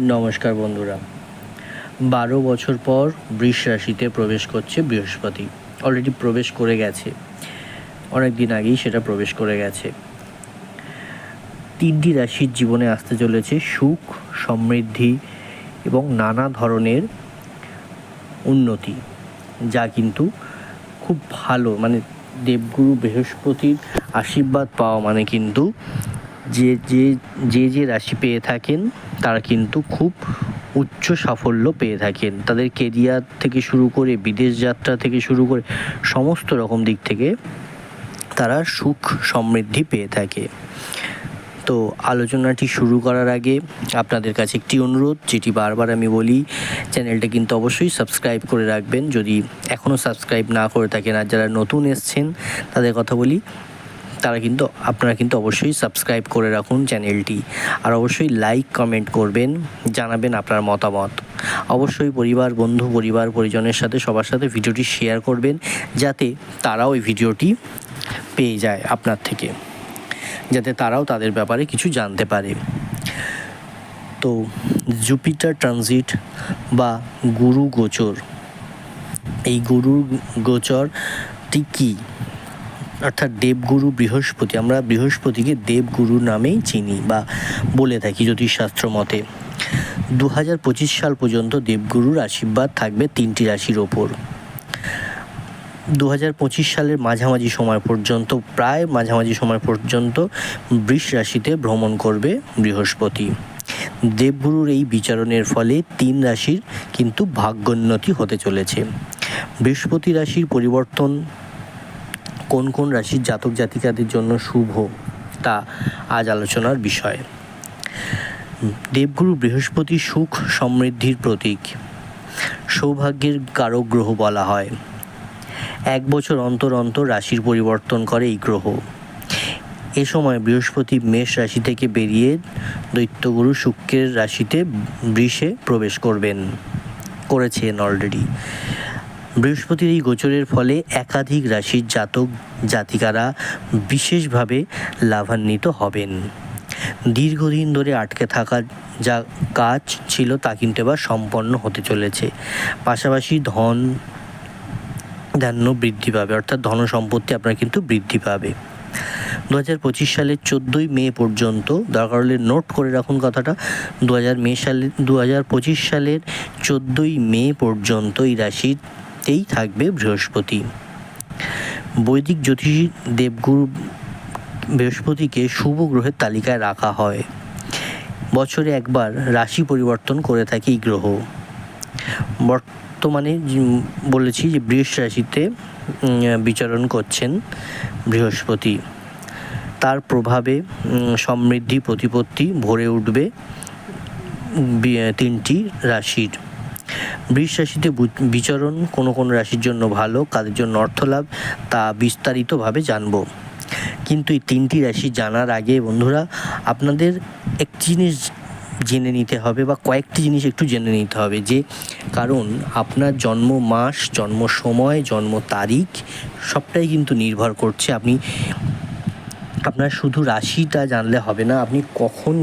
নমস্কার বন্ধুরা। বারো বছর পর বৃষ রাশিতে প্রবেশ করছে বৃহস্পতি। অলরেডি প্রবেশ করে গেছে। অনেক দিন আগেই সেটা প্রবেশ করে গেছে। তিনটি রাশির জীবনে আসতে চলেছে সুখ, সমৃদ্ধি এবং নানা ধরনের উন্নতি, যা কিন্তু খুব ভালো মানে দেবগুরু বৃহস্পতির আশীর্বাদ পাওয়া মানে কিন্তু যে যে যে যে রাশি পেয়ে থাকেন, তারা কিন্তু খুব উচ্চ সাফল্য পেয়ে থাকেন। তাদের কেরিয়ার থেকে শুরু করে, বিদেশ যাত্রা থেকে শুরু করে, সমস্ত রকম দিক থেকে তারা সুখ সমৃদ্ধি পেয়ে থাকে। তো আলোচনাটি শুরু করার আগে আপনাদের কাছে একটি অনুরোধ, যেটি বারবার আমি বলি, চ্যানেলটা কিন্তু অবশ্যই সাবস্ক্রাইব করে রাখবেন। যদি এখনও সাবস্ক্রাইব না করে থাকেন আর যারা নতুন এসছেন, তাদের কথা বলি তারা কিন্তু, আপনারা কিন্তু অবশ্যই সাবস্ক্রাইব করে রাখুন চ্যানেলটি আর অবশ্যই লাইক কমেন্ট করবেন, জানাবেন আপনার মতামত। অবশ্যই পরিবার, বন্ধু, পরিবার, পরিজনের সাথে সবার সাথে ভিডিওটি শেয়ার করবেন, যাতে তারাও এই ভিডিওটি পেয়ে যায় আপনার থেকে। যাতে তারাও তাদের ব্যাপারে কিছু জানতে পারে। তো জুপিটার ট্রানজিট বা গুরু গোচর। এই গুরু গোচরটি কী? অর্থাৎ দেবগুরু বৃহস্পতি, আমরা বৃহস্পতিকে দেবগুরু নামেই চিনি বা বলে থাকি জ্যোতিষশাস্ত্র মতে। দু হাজার পঁচিশ সাল পর্যন্ত দেবগুরুর আশীর্বাদ থাকবে তিনটি রাশির ওপর। দু হাজার পঁচিশ সালের মাঝামাঝি সময় পর্যন্ত, প্রায় মাঝামাঝি সময় পর্যন্ত বৃষ রাশিতে ভ্রমণ করবে বৃহস্পতি। দেবগুরুর এই বিচারণের ফলে তিন রাশির কিন্তু ভাগ্যোন্নতি হতে চলেছে। বৃহস্পতি রাশির পরিবর্তন কোন কোন রাশির জাতক জাতিকাদের জন্য শুভ তা আজ আলোচনার বিষয়। দেবগুরু বৃহস্পতি সুখ সমৃদ্ধির প্রতীক। সৌভাগ্যের কারক গ্রহ বলা হয়। এক বছর অন্তর অন্তর রাশির পরিবর্তন করে এই গ্রহ। এ সময় বৃহস্পতি মেষ রাশি থেকে বেরিয়ে দৈত্যগুরু শুক্রের রাশিতে বৃষে প্রবেশ করবেন। করেছেন অলরেডি বৃহস্পতির এই গোচরের ফলে একাধিক রাশির জাতক জাতিকারা বিশেষভাবে লাভান্বিত হবেন। দীর্ঘদিন ধরে আটকে থাকা যা কাজ ছিল তা কিন্তু এবার সম্পন্ন হতে চলেছে। পাশাপাশি ধন ধান্য বৃদ্ধি পাবে, অর্থাৎ ধন সম্পত্তি আপনার কিন্তু বৃদ্ধি পাবে। দু হাজার পঁচিশ সালের চোদ্দোই মে পর্যন্ত দরকার হলে নোট করে রাখুন কথাটা দু হাজার মে সালে দু হাজার পঁচিশ সালের চোদ্দোই মে পর্যন্ত এই রাশিতেই থাকবে বৃহস্পতি। বৈদিক জ্যোতিষী দেবগুরু বৃহস্পতিকে শুভ গ্রহের তালিকায় রাখা হয়। বছরে একবার রাশি পরিবর্তন করে থাকে এই গ্রহ। বর্তমানে বলেছি যে বৃষ রাশিতে বিচরণ করছেন বৃহস্পতি। তার প্রভাবে সমৃদ্ধি, প্রতিপত্তি ভরে উঠবে তিনটি রাশির। বৃষ রাশিতে বিচরণ কোনো কোনো রাশির জন্য ভালো, কাদের জন্য অর্থলাভ তা বিস্তারিতভাবে জানব। কিন্তু এই তিনটি রাশি জানার আগে বন্ধুরা, আপনাদের একটি জিনিস জেনে নিতে হবে বা কয়েকটি জিনিস একটু জেনে নিতে হবে যে, কারণ আপনার জন্ম মাস, জন্ম সময়, জন্ম তারিখ সবটাই কিন্তু নির্ভর করছে। আপনি, আপনার শুধু রাশিটা জানলে হবে না, আপনি কখন,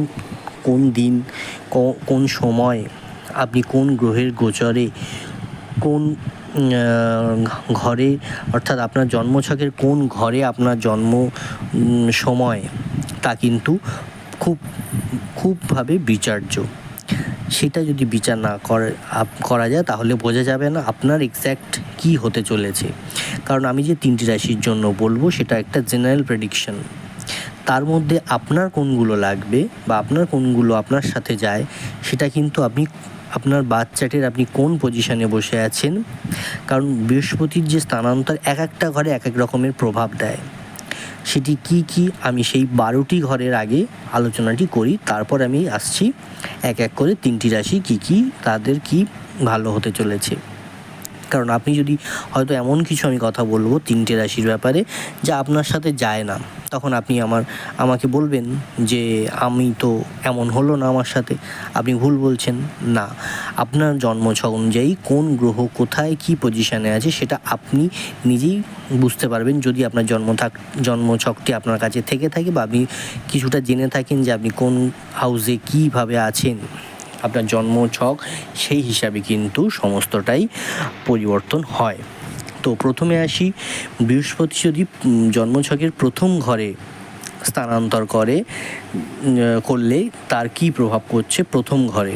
কোন দিন কোন সময় আপনি কোন গ্রহের গোচরে কোন ঘরে, অর্থাৎ আপনার জন্মছকের কোন ঘরে আপনার জন্ম সময়, তা কিন্তু খুব, খুবভাবে বিচার্য। সেটা যদি বিচার না করে যায় তাহলে বোঝা যাবে না আপনার এক্স্যাক্ট কী হতে চলেছে। কারণ আমি যে তিনটি রাশির জন্য বলব সেটা একটা জেনারেল প্রেডিকশন তার মধ্যে আপনার কোনগুলো লাগবে বা আপনার কোনগুলো আপনার সাথে যায়, সেটা কিন্তু আপনি আপনার বাচ্চাটির আপনি কোন পজিশনে বসে আছেন? কারণ বৃহস্পতির যে স্থানান্তর এক একটা ঘরে এক এক রকমের প্রভাব দেয়। সেটি কি কি? আমি সেই বারোটি ঘরের আগে আলোচনাটি করি, তারপর আমি আসছি এক এক করে তিনটি রাশি কি কি, তাদের কি ভালো হতে চলেছে। কারণ আপনি যদি হয়তো এমন কিছু আমি কথা বলব তিনটে রাশির ব্যাপারে যা আপনার সাথে যায় না, তখন আপনি আমার, আমাকে বলবেন যে আমি তো এমন হলো না আমার সাথে, আপনি ভুল বলছেন, না। আপনার জন্মছক অনুযায়ী কোন গ্রহ কোথায় কি পজিশানে আছে সেটা আপনি নিজেই বুঝতে পারবেন যদি আপনার জন্ম থাক, জন্মছকটি আপনার কাছে থেকে থাকে বা আপনি কিছুটা জেনে থাকেন যে আপনি কোন হাউসে কীভাবে আছেন। আপনার জন্ম ছক, সেই হিসাবে কিন্তু সমস্তটাই পরিবর্তন হয়। তো প্রথমে আসি, বৃহস্পতি যদি জন্মছকের প্রথম ঘরে স্থানান্তর করে করলে তার কি প্রভাব পড়ছে প্রথম ঘরে?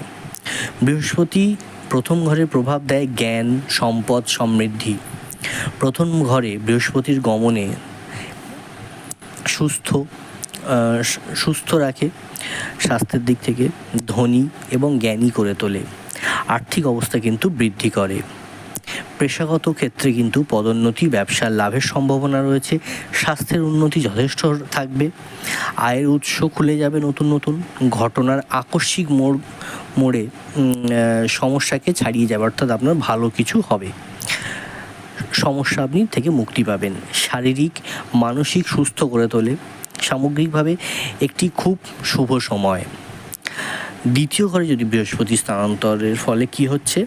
বৃহস্পতি প্রথম ঘরে প্রভাব দেয় জ্ঞান, সম্পদ, সমৃদ্ধি। প্রথম ঘরে বৃহস্পতির গমনে সুস্থ সুস্থ রাখে, স্বাস্থ্যের দিক থেকে ধনী এবং জ্ঞানী করে তোলে। আর্থিক অবস্থা কিন্তু বৃদ্ধি করে। পেশাগত ক্ষেত্রে কিন্তু পদোন্নতি, ব্যবসার লাভের সম্ভাবনা রয়েছে, স্বাস্থ্যের উন্নতি যথেষ্ট থাকবে, আয়ের উৎস খুলে যাবে নতুন নতুন, ঘটনার আকস্মিক মোড়, মোড়ে সমস্যাকে ছাড়িয়ে যাবে, অর্থাৎ আপনার ভালো কিছু হবে। সমস্যা আপনি থেকে মুক্তি পাবেন। শারীরিক, মানসিক সুস্থ করে তোলে সামগ্রিকভাবে একটি খুব শুভ সময়। দ্বিতীয় ঘরে যদি বৃহস্পতি স্থানান্তরের ফলে কি হচ্ছে?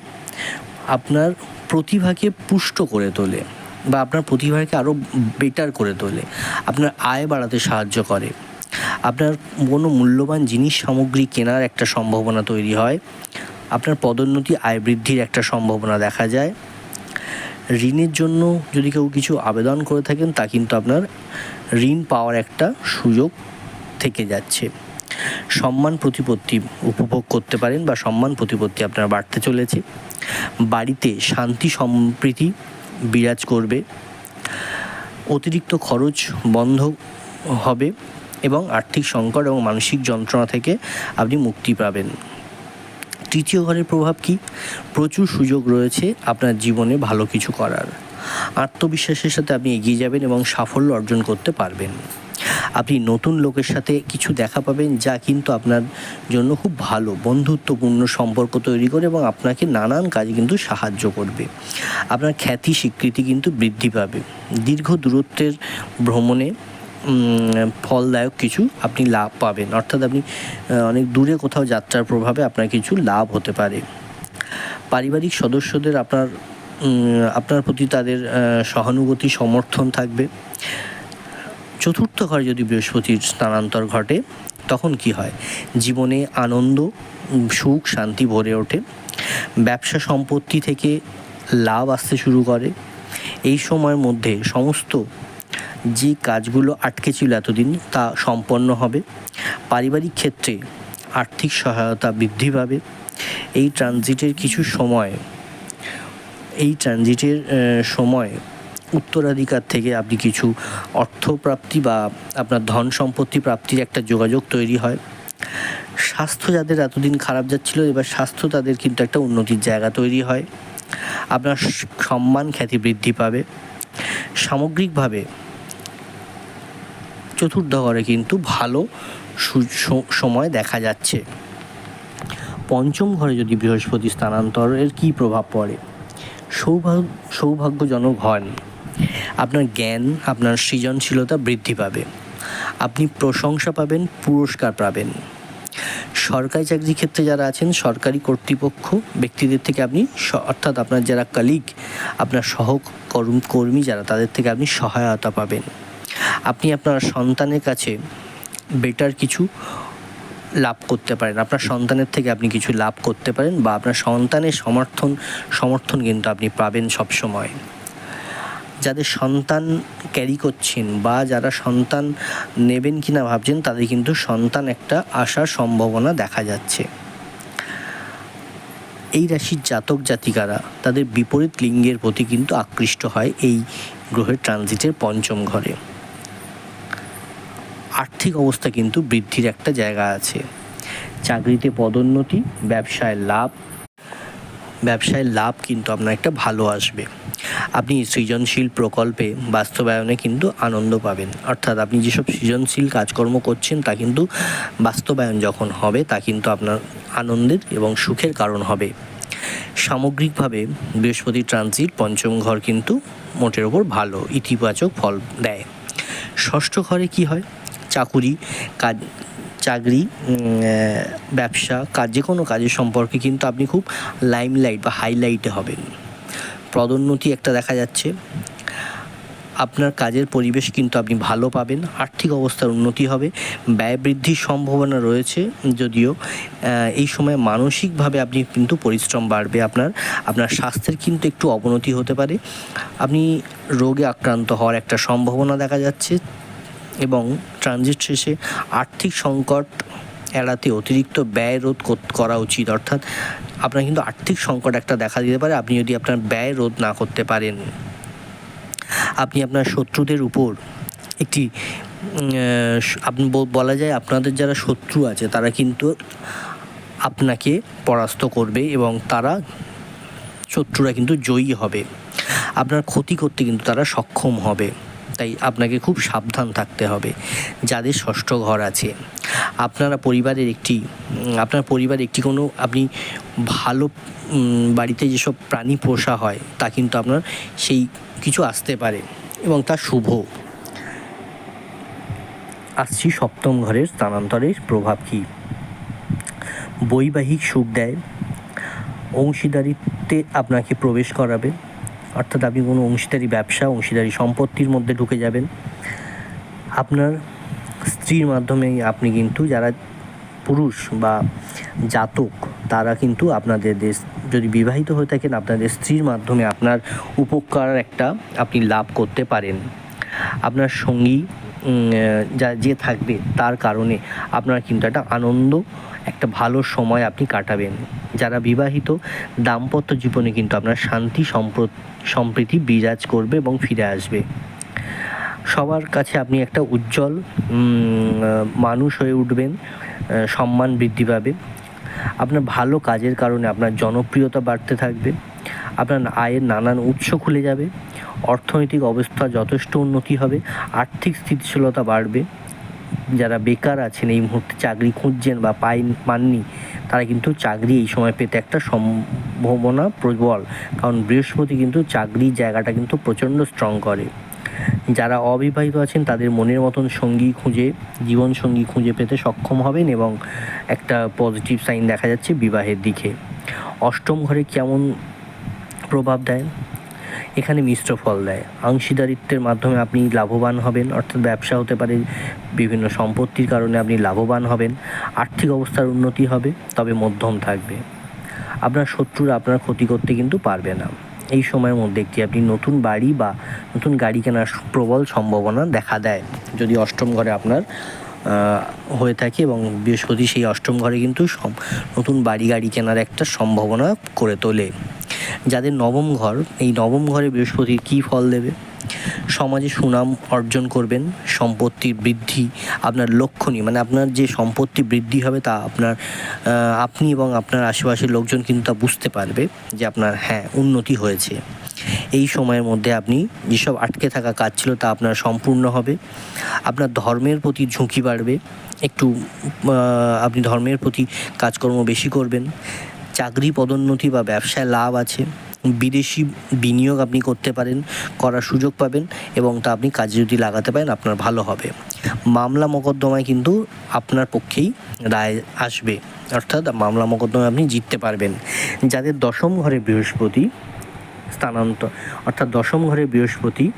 আপনার প্রতিভাকে পুষ্ট করে তোলে বা আপনার প্রতিভাকে আরও বেটার করে তোলে। আপনার আয় বাড়াতে সাহায্য করে। আপনার কোনো মূল্যবান জিনিস, সামগ্রী কেনার একটা সম্ভাবনা তৈরি হয়। আপনার পদোন্নতি, আয় বৃদ্ধির একটা সম্ভাবনা দেখা যায়। ঋণের জন্য যদি কেউ কিছু আবেদন করে থাকেন, তা কিন্তু আপনার ঋণ পাওয়ার একটা সুযোগ থেকে যাচ্ছে। সম্মান প্রতিপত্তি উপভোগ করতে পারেন বা সম্মান প্রতিপত্তি আপনার বাড়তে চলেছে। বাড়িতে শান্তি সম্প্রীতি বিরাজ করবে। অতিরিক্ত খরচ বন্ধ হবে এবং আর্থিক সংকট এবং মানসিক যন্ত্রণা থেকে আপনি মুক্তি পাবেন। তৃতীয় ঘরের প্রভাব কি? প্রচুর সুযোগ রয়েছে আপনার জীবনে ভালো কিছু করার। আত্মবিশ্বাসের সাথে আপনি এগিয়ে যাবেন এবং সাফল্য অর্জন করতে পারবেন। আপনি নতুন লোকের সাথে কিছু দেখা পাবেন যা কিন্তু আপনার জন্য খুব ভালো, বন্ধুত্বপূর্ণ সম্পর্ক তৈরি করে এবং আপনাকে নানান কাজে কিন্তু সাহায্য করবে। আপনার খ্যাতি, স্বীকৃতি কিন্তু বৃদ্ধি পাবে। দীর্ঘ দূরত্বের ভ্রমণে ফলদায়ক কিছু আপনি লাভ পাবেন। অর্থাৎ আপনি অনেক দূরে কোথাও যাত্রার প্রভাবে আপনার কিছু লাভ হতে পারে। পারিবারিক সদস্যদের আপনার আপনার প্রতি তাদের সহানুভূতি, সমর্থন থাকবে। চতুর্থ ঘরে যদি বৃহস্পতির স্থানান্তর ঘটে, তখন কি হয়? জীবনে আনন্দ সুখ, শান্তি ভরে ওঠে। ব্যবসা সম্পত্তি থেকে লাভ আসতে শুরু করে। এই সময়ের মধ্যে সমস্ত যে কাজগুলো আটকে ছিল এতদিন তা সম্পন্ন হবে। পারিবারিক ক্ষেত্রে আর্থিক সহায়তা বৃদ্ধি পাবে। এই ট্রানজিটের কিছু সময়, এই ট্রানজিটের সময় উত্তরাধিকার থেকে আপনি কিছু অর্থপ্রাপ্তি বা আপনার ধন সম্পত্তি প্রাপ্তির একটা যোগাযোগ তৈরি হয়। স্বাস্থ্য যাদের এতদিন খারাপ যাচ্ছিল, এবার স্বাস্থ্য তাদের কিন্তু একটা উন্নতির জায়গা তৈরি হয়। আপনার সম্মান খ্যাতি বৃদ্ধি পাবে। সামগ্রিকভাবে চতুর্থ ঘরে কিন্তু ভালো সময় দেখা যাচ্ছে। পঞ্চম ঘরে যদি বৃহস্পতি স্থানান্তরের কী প্রভাব পড়ে? সৌভাগ্য সৌভাগ্যজনক হন। আপনার জ্ঞান, আপনার সৃজনশীলতা বৃদ্ধি পাবে। আপনি প্রশংসা পাবেন, পুরস্কার পাবেন। সরকারি চাকরি ক্ষেত্রে যারা আছেন, সরকারি কর্তৃপক্ষ, ব্যক্তিদের থেকে আপনি অর্থাৎ আপনার যারা কালিগ আপনার সহকর্ম, কর্মী যারা, তাদের থেকে আপনি সহায়তা পাবেন। আপনি আপনার সন্তানের কাছে বেটার কিছু লাভ করতে পারেন। আপনার সন্তানের থেকে আপনি কিছু লাভ করতে পারেন বা আপনার সন্তানের সমর্থন সমর্থন কিন্তু আপনি পাবেন সব সময় যাদের সন্তান ক্যারি করছেন বা যারা সন্তান নেবেন কি না ভাবছেন, তাদের কিন্তু সন্তান একটা আসার সম্ভাবনা দেখা যাচ্ছে। এই রাশির জাতক জাতিকারা তাদের বিপরীত লিঙ্গের প্রতি কিন্তু আকৃষ্ট হয় এই গ্রহের ট্রানজিটের পঞ্চম ঘরে। আর্থিক অবস্থা কিন্তু বৃদ্ধির একটা জায়গা আছে। চাকরিতে পদোন্নতি, ব্যবসায় লাভ ব্যবসায় লাভ কিন্তু আপনার একটা ভালো আসবে। আপনি সৃজনশীল প্রকল্পে বাস্তবায়নে কিন্তু আনন্দ পাবেন। অর্থাৎ আপনি যেসব সৃজনশীল কাজকর্ম করছেন, তা কিন্তু বাস্তবায়ন যখন হবে, তা কিন্তু আপনার আনন্দের এবং সুখের কারণ হবে। সামগ্রিকভাবে বৃহস্পতি ট্রানজিট পঞ্চম ঘর কিন্তু মোটের ওপর ভালো, ইতিবাচক ফল দেয়। ষষ্ঠ ঘরে কি হয়? চাকুরি, কাজ, চাকরি ব্যবসা, কাজ, যে কোনো কাজের সম্পর্কে কিন্তু আপনি খুব লাইমলাইট বা হাইলাইটে হবেন। পদোন্নতি একটা দেখা যাচ্ছে। আপনার কাজের পরিবেশ কিন্তু আপনি ভালো পাবেন, আর্থিক অবস্থার উন্নতি হবে, ব্যয় বৃদ্ধির সম্ভাবনা রয়েছে, যদিও এই সময় মানসিকভাবে আপনি কিন্তু পরিশ্রম বাড়বে, আপনার আপনার স্বাস্থ্যের কিন্তু একটু অবনতি হতে পারে। আপনি রোগে আক্রান্ত হওয়ার একটা সম্ভাবনা দেখা যাচ্ছে। এবং ট্রানজিট শেষে আর্থিক সংকট এড়াতে অতিরিক্ত ব্যয় রোধ কর- উচিত। অর্থাৎ আপনার কিন্তু আর্থিক সংকট একটা দেখা দিতে পারে। আপনি যদি আপনার ব্যয় রোধ না করতে পারেন, আপনি আপনার শত্রুদের উপর একটি আপনি বলা যায় আপনাদের যারা শত্রু আছে, তারা কিন্তু আপনাকে পরাস্ত করবে এবং তারা শত্রুরা কিন্তু জয়ী হবে। আপনার ক্ষতি করতে কিন্তু তারা সক্ষম হবে। তাই আপনাকে খুব সাবধান থাকতে হবে। যাদের ষষ্ঠ ঘর আছে, আপনারা পরিবারের একটি, আপনার পরিবার একটি কোনো আপনি ভালো বাড়িতে যেসব প্রাণী পোষা হয়, তা কিন্তু আপনার সেই কিছু আসতে পারে এবং তা শুভ। আসছি সপ্তম ঘরের স্থানান্তরের প্রভাব কী? বৈবাহিক সুখ দেয়, অংশীদারিত্বে আপনাকে প্রবেশ করাবে অর্থাৎ আপনি কোনো অংশীদারি ব্যবসা, অংশীদারি সম্পত্তির মধ্যে ঢুকে যাবেন। আপনার স্ত্রীর মাধ্যমে আপনি কিন্তু যারা পুরুষ বা জাতক, তারা কিন্তু আপনাদের দেশ, যদি বিবাহিত হয়ে থাকেন, আপনাদের স্ত্রীর মাধ্যমে আপনার উপকার একটা আপনি লাভ করতে পারেন। আপনার সঙ্গী যা, যে থাকবে তার কারণে আপনার কিন্তু একটা আনন্দ, একটা ভালো সময় আপনি কাটাবেন। যারা বিবাহিত, দাম্পত্য জীবনে কিন্তু আপনার শান্তি, সম্প্র- সম্প্রীতি বিরাজ করবে এবং ফিরে আসবে। সবার কাছে আপনি একটা উজ্জ্বল মানুষ হয়ে উঠবেন সম্মান বৃদ্ধি পাবে। আপনার ভালো কাজের কারণে আপনার জনপ্রিয়তা বাড়তে থাকবে। আপনার আয়ের নানান উৎস খুলে যাবে। অর্থনৈতিক অবস্থা যথেষ্ট উন্নতি হবে, আর্থিক স্থিতিশীলতা বাড়বে। যারা বেকার আছেন, এই মুহূর্তে চাকরি খুঁজছেন বা পাই পাননি, তারা কিন্তু চাকরি এই সময় পেতে একটা সম্ভাবনা প্রবল। কারণ বৃহস্পতি কিন্তু চাকরির জায়গাটা কিন্তু প্রচণ্ড স্ট্রং করে। যারা অবিবাহিত আছেন, তাদের মনের মতন সঙ্গী খুঁজে জীবন সঙ্গী খুঁজে পেতে সক্ষম হবেন এবং একটা পজিটিভ সাইন দেখা যাচ্ছে বিবাহের দিকে। অষ্টম ঘরে কেমন প্রভাব দেয়? এখানে মিশ্র ফল দেয়। অংশীদারিত্বের মাধ্যমে আপনি লাভবান হবেন, অর্থাৎ ব্যবসা হতে পারে বিভিন্ন সম্পত্তির কারণে আপনি লাভবান হবেন, আর্থিক অবস্থার উন্নতি হবে, তবে মধ্যম থাকবে। আপনার শত্রুরা আপনার ক্ষতি করতে কিন্তু পারবে না। এই সময়ের মধ্যে একটি আপনি নতুন বাড়ি বা নতুন গাড়ি কেনার প্রবল সম্ভাবনা দেখা দেয়। যদি অষ্টম ঘরে আপনার হয়ে থাকে এবং বৃহস্পতি সেই অষ্টম ঘরে কিন্তু নতুন বাড়ি গাড়ি কেনার একটা সম্ভাবনা করে তোলে। যাদের নবম ঘর, এই নবম ঘরে বৃহস্পতির কী ফল দেবে? সমাজে সুনাম অর্জন করবেন, সম্পত্তি বৃদ্ধি আপনার লক্ষণীয় মানে আপনার যে সম্পত্তি বৃদ্ধি হবে তা আপনার আপনি এবং আপনার আশেপাশের লোকজন কিন্তু তা বুঝতে পারবে যে আপনার হ্যাঁ উন্নতি হয়েছে। এই সময়ের মধ্যে আপনি যেসব আটকে থাকা কাজ ছিল তা আপনার সম্পূর্ণ হবে। আপনার ধর্মের প্রতি ঝুঁকি বাড়বে। একটু আপনি ধর্মের প্রতি কাজকর্ম বেশি করবেন। চাকরি পদোন্নতি বা ব্যবসায় লাভ আছে, বিদেশি বিনিয়োগ আপনি করতে পারেন, করার সুযোগ পাবেন এবং তা আপনি কাজে যদি লাগাতে পারেন আপনার ভালো হবে। মামলা মোকদ্দমায় কিন্তু আপনার পক্ষেই রায় আসবে। অর্থাৎ মামলা মোকদ্দমায় আপনি জিততে পারবেন। যাদের দশম ঘরে বৃহস্পতি স্থানান্তর অর্থাৎ দশম ঘরে বৃহস্পতি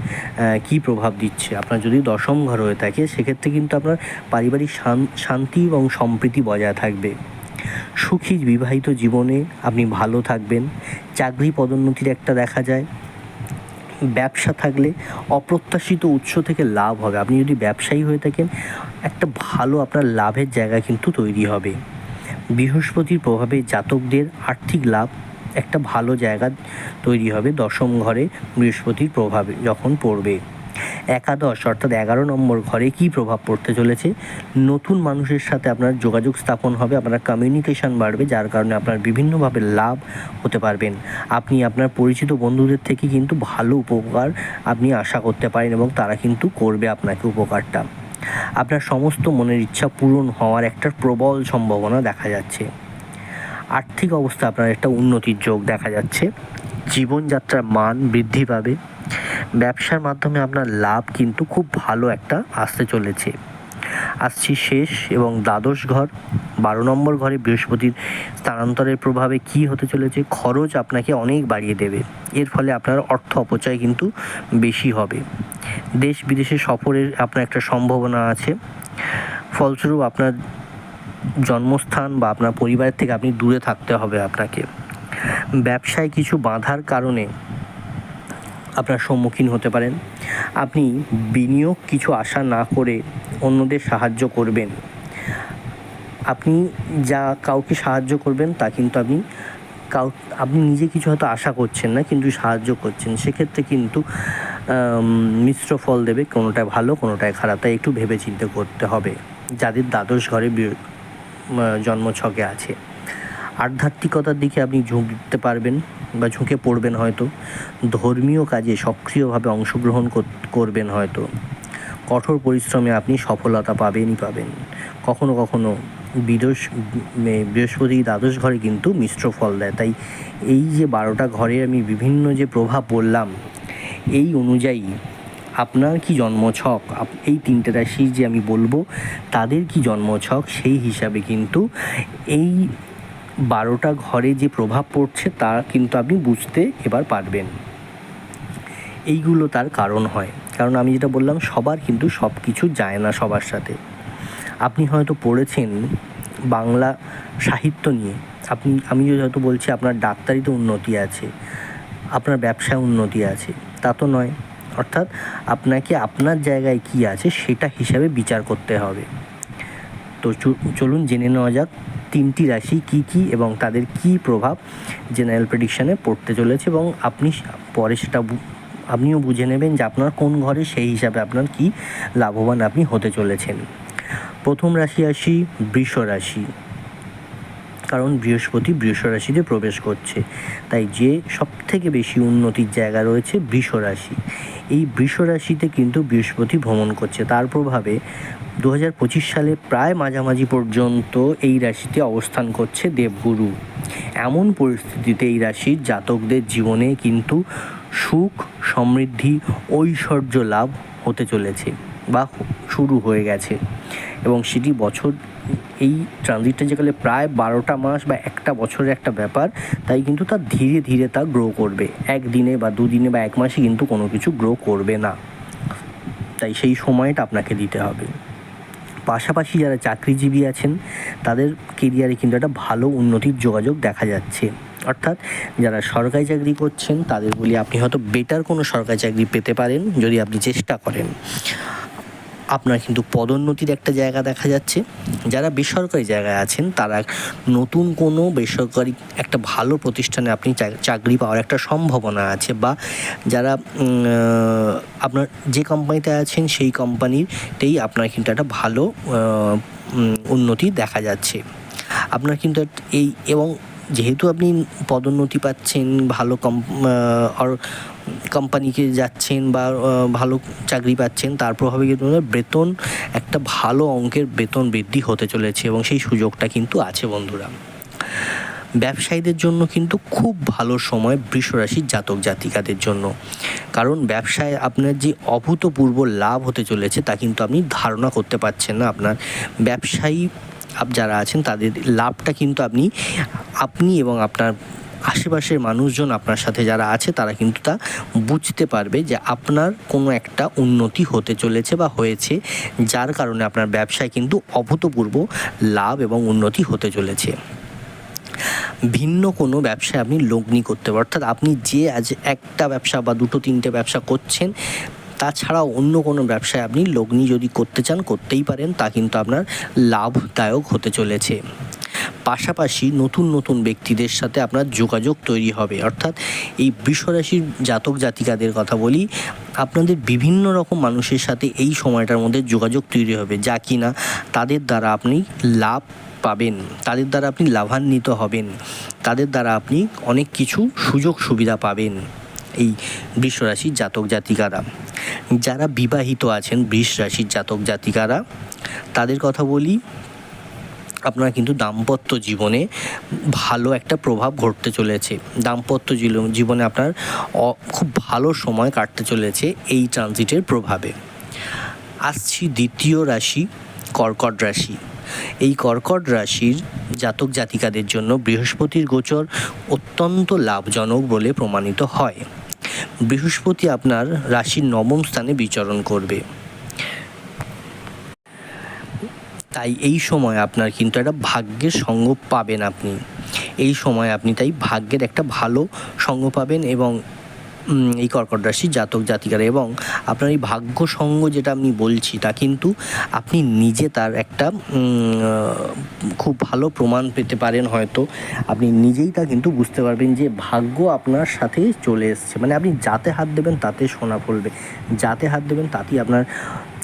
কী প্রভাব দিচ্ছে? আপনার যদি দশম ঘর হয়ে থাকে, সেক্ষেত্রে কিন্তু আপনার পারিবারিক শান- শান্তি এবং সম্প্রীতি বজায় থাকবে। সুখী বিবাহিত জীবনে আপনি ভালো থাকবেন, চাকরি পদোন্নতির একটা দেখা যায়। ব্যবসা থাকলে অপ্রত্যাশিত উৎস থেকে লাভ হবে। আপনি যদি ব্যবসায়ী হয়ে থাকেন, একটা ভালো আপনার লাভের জায়গা কিন্তু তৈরি হবে। বৃহস্পতির প্রভাবে জাতকদের আর্থিক লাভ একটা ভালো জায়গা তৈরি হবে দশম ঘরে বৃহস্পতির প্রভাবে যখন পড়বে। একাদশ, অর্থাৎ এগারো নম্বর ঘরে কী প্রভাব পড়তে চলেছে? নতুন মানুষের সাথে আপনার যোগাযোগ স্থাপন হবে, আপনার কমিউনিকেশন বাড়বে, যার কারণে আপনার বিভিন্নভাবে লাভ হতে পারবেন। আপনি আপনার পরিচিত বন্ধুদের থেকে কিন্তু ভালো উপকার আপনি আশা করতে পারেন এবং তারা কিন্তু করবে আপনাকে উপকারটা। আপনার সমস্ত মনের ইচ্ছা পূরণ হওয়ার একটা প্রবল সম্ভাবনা দেখা যাচ্ছে। আর্থিক অবস্থা আপনার একটা উন্নতির যোগ দেখা যাচ্ছে। জীবনযাত্রার মান বৃদ্ধি পাবে। ব্যবসার মাধ্যমে আপনার লাভ কিন্তু খুব ভালো একটা আসতে চলেছে। আসছি শেষ এবং দ্বাদশ ঘর, বারো নম্বর ঘরে বৃহস্পতির স্থানান্তরের প্রভাবে কি হতে চলেছে, খরচ আপনাকে অনেক বাড়িয়ে দেবে। এর ফলে আপনার অর্থ অপচয় কিন্তু বেশি হবে। দেশ বিদেশে সফরের আপনার একটা সম্ভাবনা আছে। ফলস্বরূপ আপনার জন্মস্থান বা আপনার পরিবারের থেকে আপনি দূরে থাকতে হবে আপনাকে। ব্যবসায় কিছু বাধার কারণে আপনার সম্মুখীন হতে পারেন। আপনি বিনিয়োগ কিছু আশা না করে অন্যদের সাহায্য করবেন। আপনি যা কাউকে সাহায্য করবেন, তা কিন্তু আপনি কাউ, আপনি নিজে কিছু হয়তো আশা করছেন না, কিন্তু সাহায্য করছেন। সেক্ষেত্রে কিন্তু মিশ্র ফল দেবে কোনোটায় ভালো কোনোটায় খারাপ। তাই একটু ভেবে চিন্তে করতে হবে। যাদের দ্বাদশ ঘরে জন্মছকে আছে। আধ্যাত্মিকতার দিকে আপনি ঝুঁকতে পারবেন বা ঝুঁকে পড়বেন হয়তো। ধর্মীয় কাজে সক্রিয়ভাবে অংশগ্রহণ করবেন হয়তো। কঠোর পরিশ্রমে আপনি সফলতা পাবেনই পাবেন। কখনো কখনো বিদোষ বৃহস্পতি, দ্বাদশ ঘরে কিন্তু মিশ্র ফল দেয়। তাই এই যে বারোটা ঘরে আমি বিভিন্ন যে প্রভাব বললাম এই অনুযায়ী আপনার কি জন্মছক এই তিনটে রাশি যে আমি বলব, তাদের কি জন্মছক সেই হিসাবে কিন্তু এই বারোটা ঘরে যে প্রভাব পড়ছে তা কিন্তু আপনি বুঝতে এবার পারবেন। এইগুলো তার কারণ হয়। কারণ আমি যেটা বললাম, সবার কিন্তু সব কিছু যায় না সবার সাথে। আপনি হয়তো পড়েছেন বাংলা সাহিত্য নিয়ে। আপনি, আমি হয়তো বলছি আপনার ডাক্তারিতে উন্নতি আছে, আপনার ব্যবসায় উন্নতি আছে, তা তো নয়। অর্থাৎ আপনাকে আপনার জায়গায় কি আছে সেটা হিসাবে বিচার করতে হবে। তো চলুন জেনে নেওয়া যাক। তিনটি রাশি কি কি এবং তাদের কি প্রভাব জেনারেল প্রেডিকশানে পড়তে চলেছে এবং আপনি পরে সেটা আপনিও বুঝে নেবেন যে আপনার কোন ঘরে সেই হিসাবে আপনার কি লাভবান আপনি হতে চলেছেন। প্রথম রাশি আসি বৃষ রাশি। কারণ বৃহস্পতি বৃষ রাশিতে প্রবেশ করছে। তাই যে সব থেকে বেশি উন্নতির জায়গা রয়েছে বৃষ রাশি। এই বৃষ রাশিতে কিন্তু বৃহস্পতি ভ্রমণ করছে। তার প্রভাবে দু হাজার পঁচিশ সালে প্রায় মাঝামাঝি পর্যন্ত এই রাশিতে অবস্থান করছে দেবগুরু। এমন পরিস্থিতিতে এই রাশির জাতকদের জীবনে কিন্তু সুখ, সমৃদ্ধি, ঐশ্বর্য লাভ হতে চলেছে বা শুরু হয়ে গেছে। এবং সেটি বছর, এই ট্রানজিটটা যেখানে প্রায় বারোটা মাস বা একটা বছরের একটা ব্যাপার, তাই কিন্তু তা ধীরে ধীরে তা গ্রো করবে। একদিনে বা দুদিনে বা এক মাসে কিন্তু কোনো কিছু গ্রো করবে না। তাই সেই সময়টা আপনাকে দিতে হবে। পাশাপাশি যারা চাকরিজীবী আছেন, তাদের কেরিয়ারে কিন্তু একটা ভালো উন্নতির যোগাযোগ দেখা যাচ্ছে। অর্থাৎ যারা সরকারি চাকরি করছেন, তাদের বলি আপনি হয়তো বেটার কোনো সরকারি চাকরি পেতে পারেন যদি আপনি চেষ্টা করেন। আপনার কিন্তু পদোন্নতির একটা জায়গা দেখা যাচ্ছে। যারা বেসরকারি জায়গায় আছেন, তারা নতুন কোনো বেসরকারি একটা ভালো প্রতিষ্ঠানে আপনি চাকরি পাওয়ার একটা সম্ভাবনা আছে বা যারা আপনার যে কোম্পানিতে আছেন, সেই কোম্পানিতেই আপনার কিন্তু একটা ভালো উন্নতি দেখা যাচ্ছে। আপনার কিন্তু এই এবং যেহেতু আপনি পদোন্নতি পাচ্ছেন, ভালো কম আর কোম্পানিকে যাচ্ছেন বা ভালো চাকরি পাচ্ছেন, তার প্রভাবে কিন্তু বেতন, একটা ভালো অঙ্কের বেতন বৃদ্ধি হতে চলেছে এবং সেই সুযোগটা কিন্তু আছে বন্ধুরা। ব্যবসায়ীদের জন্য কিন্তু খুব ভালো সময় বৃষরাশির জাতক জাতিকাদের জন্য। কারণ ব্যবসায় আপনার যে অভূতপূর্ব লাভ হতে চলেছে, তা কিন্তু আপনি ধারণা করতে পারছেন না আপনার। ব্যবসায়ী যারা আছেন, তাদের লাভটা কিন্তু আপনি আপনি এবং আপনার আশেপাশের মানুষজন আপনার সাথে যারা আছে, তারা কিন্তু তা বুঝতে পারবে যে আপনার কোনো একটা উন্নতি হতে চলেছে বা হয়েছে, যার কারণে আপনার ব্যবসায় কিন্তু অভূতপূর্ব লাভ এবং উন্নতি হতে চলেছে। ভিন্ন কোনো ব্যবসায় আপনি লগ্নি করতে পারেন। অর্থাৎ আপনি যে আজ একটা ব্যবসা বা দুটো, তিনটে ব্যবসা করছেন তাছাড়াও অন্য কোনো ব্যবসায় আপনি লগ্নি যদি করতে চান, করতেই পারেন, তা কিন্তু আপনার লাভদায়ক হতে চলেছে। পাশাপাশি নতুন নতুন ব্যক্তিদের সাথে আপনার যোগাযোগ তৈরি হবে। অর্থাৎ এই বৃষরাশির জাতক জাতিকাদের কথা বলি, আপনাদের বিভিন্ন রকম মানুষের সাথে এই সময়টার মধ্যে যোগাযোগ তৈরি হবে, যা কি না তাদের দ্বারা আপনি লাভ পাবেন, তাদের দ্বারা আপনি লাভান্বিত হবেন, তাদের দ্বারা আপনি অনেক কিছু সুযোগ সুবিধা পাবেন এই বৃষ রাশির জাতক জাতিকারা। যারা বিবাহিত আছেন বৃষ রাশির জাতক জাতিকারা, তাদের কথা বলি, আপনার কিন্তু দাম্পত্য জীবনে ভালো একটা প্রভাব ঘটতে চলেছে। দাম্পত্য জীবনে আপনার খুব ভালো সময় কাটতে চলেছে এই ট্রানজিটের প্রভাবে। আসছি দ্বিতীয় রাশি, কর্কট রাশি। এই কর্কট রাশির জাতক জাতিকাদের জন্য বৃহস্পতির গোচর অত্যন্ত লাভজনক বলে প্রমাণিত হয়। বৃহস্পতি আপনার রাশির নবম স্থানে বিচরণ করবে। তাই এই সময় আপনার কিন্তু একটা ভাগ্যের সঙ্গ পাবেন আপনি। এই সময় আপনি তাই ভাগ্যের একটা ভালো সঙ্গ পাবেন এবং এই কর্কট রাশি জাতক জাতিকারা এবং আপনার এই ভাগ্য সঙ্গ যেটা আমি বলছি, তা কিন্তু আপনি নিজে তার একটা খুব ভালো প্রমাণ পেতে পারেন হয়তো। আপনি নিজেই তা কিন্তু বুঝতে পারবেন যে ভাগ্য আপনার সাথে চলে এসছে। মানে আপনি যাতে হাত দেবেন তাতে সোনা ফলবে। যাতে হাত দেবেন তাতেই আপনার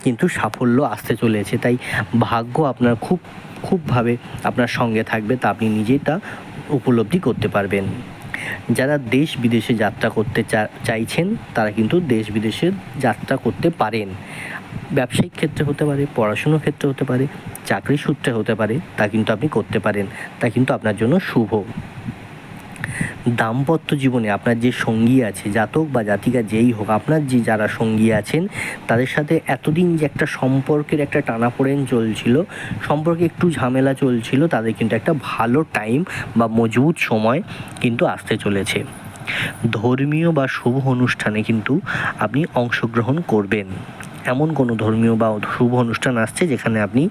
কিন্তু সাফল্য আসতে চলেছে। তাই ভাগ্য আপনার খুব, খুবভাবে আপনার সঙ্গে থাকবে, তা আপনি নিজেই তা উপলব্ধি করতে পারবেন। যারা দেশ বিদেশে যাত্রা করতে চাইছেন, তারা কিন্তু দেশ বিদেশে যাত্রা করতে পারেন। ব্যবসায়িক ক্ষেত্রে হতে পারে, পড়াশুনোর ক্ষেত্রে হতে পারে চাকরি সূত্রে হতে পারে, তা কিন্তু আপনি করতে পারেন। তা কিন্তু আপনার জন্য শুভ। দাম্পত্য জীবনে আপনার যে সঙ্গী আছে, জাতক বা জাতিকা যেই হোক, আপনার যে যারা সঙ্গী আছেন, তাদের সাথে এতদিন যে একটা সম্পর্কের একটা টানাপোড়েন চলছিল, সম্পর্কে একটু ঝামেলা চলছিল, তাদের কিন্তু একটা ভালো টাইম বা মজবুত সময় কিন্তু আসতে চলেছে। ধর্মীয় বা শুভ অনুষ্ঠানে কিন্তু আপনি অংশগ্রহণ করবেন। এমন কোনো ধর্মীয় বা শুভ অনুষ্ঠান আসছে যেখানে আপনি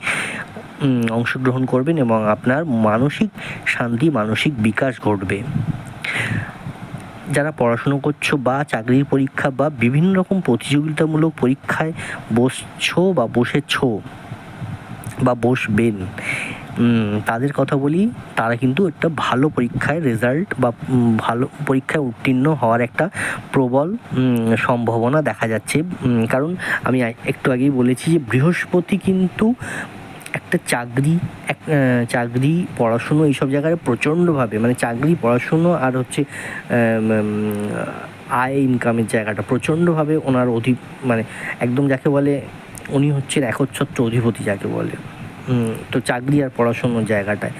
অংশগ্রহণ করবেন এবং আপনার মানসিক শান্তি, মানসিক বিকাশ ঘটবে। যারা পড়াশুনো করছ বা চাকরির পরীক্ষা বা বিভিন্ন রকম প্রতিযোগিতামূলক পরীক্ষায় বসছো বা বসেছো বা বসবেন তাদের কথা বলি, তারা কিন্তু একটা ভালো পরীক্ষায় রেজাল্ট বা ভালো পরীক্ষায় উত্তীর্ণ হওয়ার একটা প্রবল সম্ভাবনা দেখা যাচ্ছে। কারণ আমি একটু আগেই বলেছি যে বৃহস্পতি কিন্তু একটা চাকরি, এক চাকরি, পড়াশুনো এইসব জায়গায় প্রচণ্ডভাবে মানে চাকরি, পড়াশুনো আর হচ্ছে আয় ইনকামের জায়গাটা প্রচণ্ডভাবে ওনার অধি মানে একদম যাকে বলে, উনি হচ্ছেন একচ্ছত্র অধিপতি যাকে বলে। তো চাকরি আর পড়াশুনোর জায়গাটায়।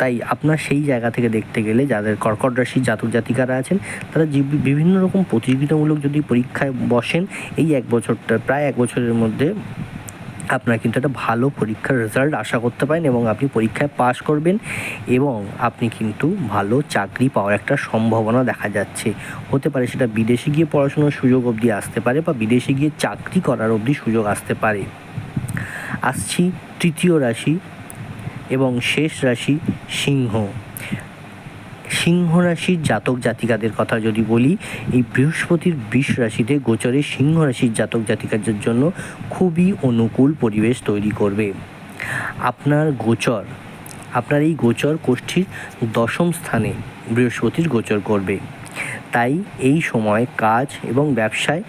তাই আপনার সেই জায়গা থেকে দেখতে গেলে যাদের কর্কট রাশি জাতক জাতিকারা আছেন, তারা বিভিন্ন রকম প্রতিযোগিতামূলক যদি পরীক্ষায় বসেন, এই এক বছরটা, প্রায় এক বছরের মধ্যে আপনার কিন্তু একটা ভালো পরীক্ষার রেজাল্ট আশা করতে পারেন এবং আপনি পরীক্ষায় পাশ করবেন এবং আপনি কিন্তু ভালো চাকরি পাওয়ার একটা সম্ভাবনা দেখা যাচ্ছে। হতে পারে সেটা বিদেশে গিয়ে পড়াশোনার সুযোগ অবধি আসতে পারে বা বিদেশে গিয়ে চাকরি করার অবধি সুযোগ আসতে পারে। আসছি তৃতীয় রাশি এবং শেষ রাশি সিংহ। সিংহ রাশির জাতক জাতিকাদের কথা যদি বলি, এই বৃহস্পতির বৃষ রাশিতে গোচরে সিংহ রাশির জাতক জাতিকাদের জন্য খুবই অনুকূল পরিবেশ তৈরি করবে। আপনার গোচর, আপনার এই গোচর কোষ্ঠীর দশম স্থানে বৃহস্পতির গোচর করবে। তাই এই সময় কাজ এবং ব্যবসায়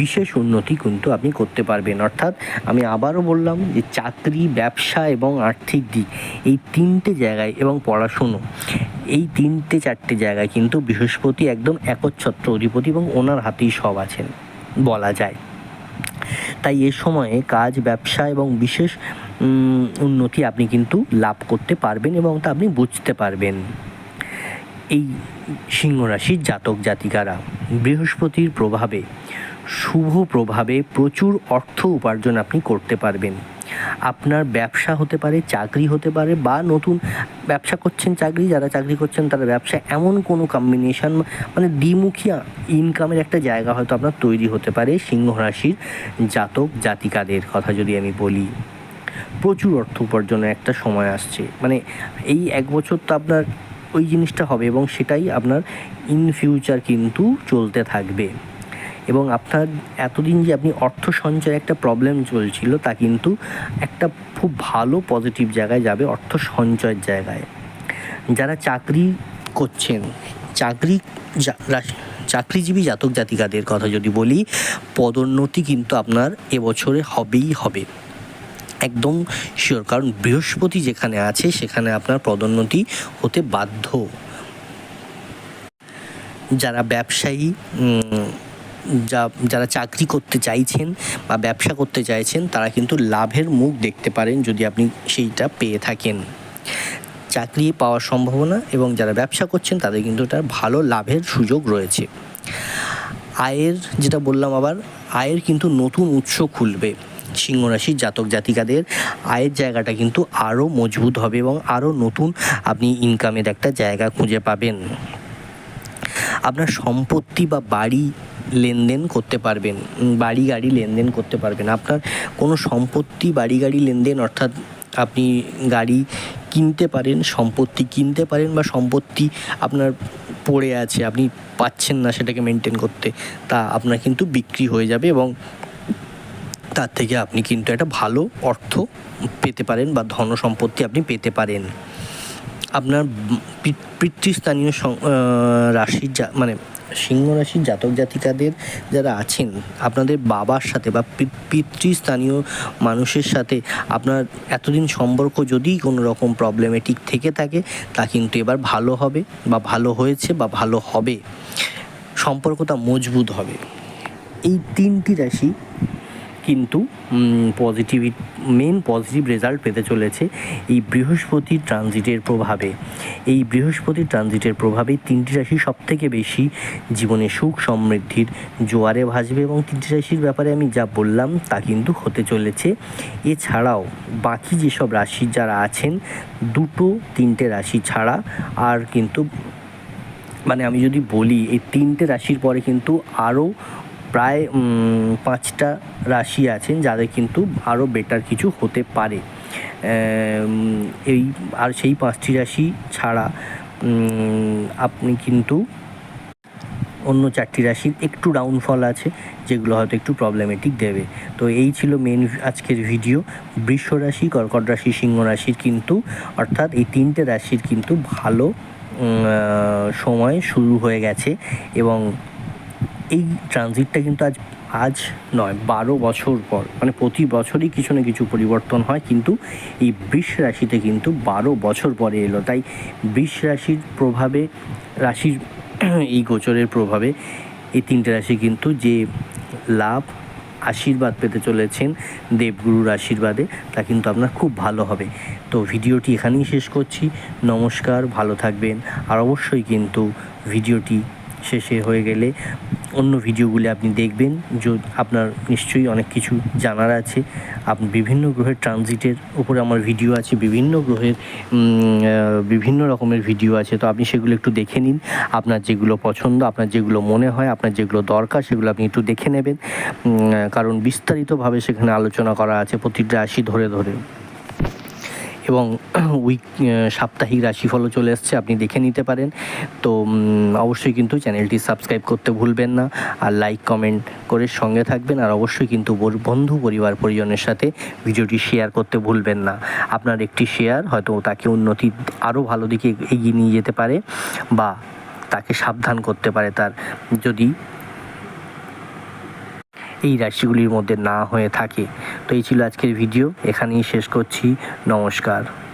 বিশেষ উন্নতি কিন্তু আপনি করতে পারবেন। অর্থাৎ আমি আবারও বললাম যে চাকরি, ব্যবসা এবং আর্থিক দিক এই তিনটে জায়গায় এবং পড়াশুনো এই তিনটে চারটে জায়গায় কিন্তু বৃহস্পতি একদম একচ্ছত্র অধিপতি এবং ওনার হাতেই সব আছেন বলা যায়। তাই এ সময়ে কাজ, ব্যবসা এবং বিশেষ উন্নতি আপনি কিন্তু লাভ করতে পারবেন এবং তা আপনি বুঝতে পারবেন। এই সিংহ রাশির জাতক জাতিকারা বৃহস্পতির প্রভাবে, শুভ প্রভাবে প্রচুর অর্থ উপার্জন আপনি করতে পারবেন। আপনার ব্যবসা হতে পারে, চাকরি হতে পারে বা নতুন ব্যবসা করছেন চাকরি, যারা চাকরি করছেন তারা ব্যবসা এমন কোনো কম্বিনেশন মানে দ্বিমুখী ইনকামের একটা জায়গা হয়তো আপনার তৈরি হতে পারে সিংহ রাশির জাতক জাতিকাদের কথা যদি আমি বলি। প্রচুর অর্থ উপার্জনের একটা সময় আসছে। মানে এই এক বছর তো আপনার ওই জিনিসটা হবে এবং সেটাই আপনার ইন ফিউচার কিন্তু চলতে থাকবে। এবং আপনার এতদিন যে আপনি অর্থ সঞ্চয় একটা প্রবলেম চলছিল, তা কিন্তু একটা খুব ভালো পজিটিভ জায়গায় যাবে অর্থ সঞ্চয়ের জায়গায়। যারা চাকরি করছেন, চাকরি চাকরিজীবী জাতক জাতিকাদের কথা যদি বলি, পদোন্নতি কিন্তু আপনার এবছরে হবেই হবে। একদম শিওর কারণ বৃহস্পতি যেখানে আছে, সেখানে আপনার পদোন্নতি হতে বাধ্য। যারা ব্যবসায়ী যা, যারা চাকরি করতে চাইছেন বা ব্যবসা করতে চাইছেন, তারা কিন্তু লাভের মুখ দেখতে পারেন যদি আপনি সেইটা পেয়ে থাকেন। চাকরি পাওয়ার সম্ভাবনা এবং যারা ব্যবসা করছেন, তাদের কিন্তু তার ভালো লাভের সুযোগ রয়েছে। আয়ের, যেটা বললাম আবার, আয়ের কিন্তু নতুন উৎস খুলবে। সিংহ রাশির জাতক জাতিকাদের আয়ের জায়গাটা কিন্তু আরও মজবুত হবে এবং আরও নতুন আপনি ইনকামের একটা জায়গা খুঁজে পাবেন। আপনার সম্পত্তি বা বাড়ি লেনদেন করতে পারবেন, বাড়ি গাড়ি লেনদেন করতে পারবেন। আপনার কোনো সম্পত্তি, বাড়ি গাড়ি লেনদেন অর্থাৎ আপনি গাড়ি কিনতে পারেন, সম্পত্তি কিনতে পারেন বা সম্পত্তি আপনার পড়ে আছে, আপনি পাচ্ছেন না সেটাকে মেনটেন করতে, তা আপনার কিন্তু বিক্রি হয়ে যাবে এবং তার থেকে আপনি কিন্তু একটা ভালো অর্থ পেতে পারেন বা ধন সম্পত্তি আপনি পেতে পারেন। আপনার পিতৃস্থানীয় রাশির যা মানে সিংহ রাশির জাতক জাতিকাদের যারা আছেন, আপনাদের বাবার সাথে বা পিতৃস্থানীয় মানুষের সাথে আপনার এতদিন সম্পর্ক যদি কোনো রকম প্রবলেমেটিক থেকে থাকে, তা কিন্তু এবার ভালো হবে বা ভালো হয়েছে বা ভালো হবে। সম্পর্কটা মজবুত হবে। এই তিনটি রাশি কিন্তু পজিটিভ মেন পজিটিভ রেজাল্ট পেতে চলেছে এই বৃহস্পতি ট্রানজিটের প্রভাবে। এই বৃহস্পতি ট্রানজিটের প্রভাবে তিনটি রাশি সব থেকে বেশি জীবনে সুখ সমৃদ্ধির জোয়ারে ভাসবে এবং তিনটি রাশির ব্যাপারে আমি যা বললাম তা কিন্তু হতে চলেছে। এছাড়াও বাকি যেসব রাশি যারা আছেন, দুটো তিনটে রাশি ছাড়া আর কিন্তু মানে আমি যদি বলি এই তিনটে রাশির পরে কিন্তু আরও প্রায় পাঁচটা রাশি আছেন যাদের কিন্তু আরও বেটার কিছু হতে পারে। এই, আর সেই পাঁচটি রাশি ছাড়া আপনি কিন্তু অন্য চারটি রাশির একটু ডাউনফল আছে, যেগুলো হয়তো একটু প্রবলেমেটিক দেবে। তো এই ছিল মেন আজকের ভিডিও বৃষ রাশি, কর্কট রাশি, সিংহ রাশির কিন্তু, অর্থাৎ এই তিনটে রাশির কিন্তু ভালো সময় শুরু হয়ে গেছে এবং এই ট্রানজিটটা কিন্তু আজ আজ নয়, বারো বছর পর। মানে প্রতি বছরই কিছু না কিছু পরিবর্তন হয়, কিন্তু এই বৃষ রাশিতে কিন্তু বারো বছর পরে এলো। তাই বৃষ রাশির প্রভাবে, রাশির এই গোচরের প্রভাবে এই তিনটে রাশি কিন্তু যে লাভ, আশীর্বাদ পেতে চলেছেন দেবগুরুর আশীর্বাদে, তা কিন্তু আপনার খুব ভালো হবে। তো ভিডিওটি এখানেই শেষ করছি। নমস্কার, ভালো থাকবেন। আর অবশ্যই কিন্তু ভিডিওটি শেষে হয়ে গেলে অন্য ভিডিওগুলি আপনি দেখবেন। যে, আপনার নিশ্চয়ই অনেক কিছু জানার আছে। আপনি বিভিন্ন গ্রহের ট্রানজিটের উপরে আমার ভিডিও আছে, বিভিন্ন গ্রহের বিভিন্ন রকমের ভিডিও আছে। তো আপনি সেগুলো একটু দেখে নিন। আপনার যেগুলো পছন্দ, আপনার যেগুলো মনে হয়, আপনার যেগুলো দরকার, সেগুলো আপনি একটু দেখে নেবেন। কারণ বিস্তারিতভাবে সেখানে আলোচনা করা আছে প্রতিটা রাশি ধরে ধরে। এবং উইক সাপ্তাহিক রাশিফলও চলে এসছে, আপনি দেখে নিতে পারেন। তো অবশ্যই কিন্তু চ্যানেলটি সাবস্ক্রাইব করতে ভুলবেন না আর লাইক কমেন্ট করে সঙ্গে থাকবেন। আর অবশ্যই কিন্তু বন্ধু, পরিবার, পরিজনের সাথে ভিডিওটি শেয়ার করতে ভুলবেন না। আপনার একটি শেয়ার হয়তো তাকে উন্নতি আরও ভালো দিকে এগিয়ে নিয়ে যেতে পারে বা তাকে সাবধান করতে পারে তার। যদি এই রাশিগুলির মধ্যে না হয়ে থাকে। তো এই ছিল আজকের ভিডিও। এখানেই শেষ করছি। নমস্কার।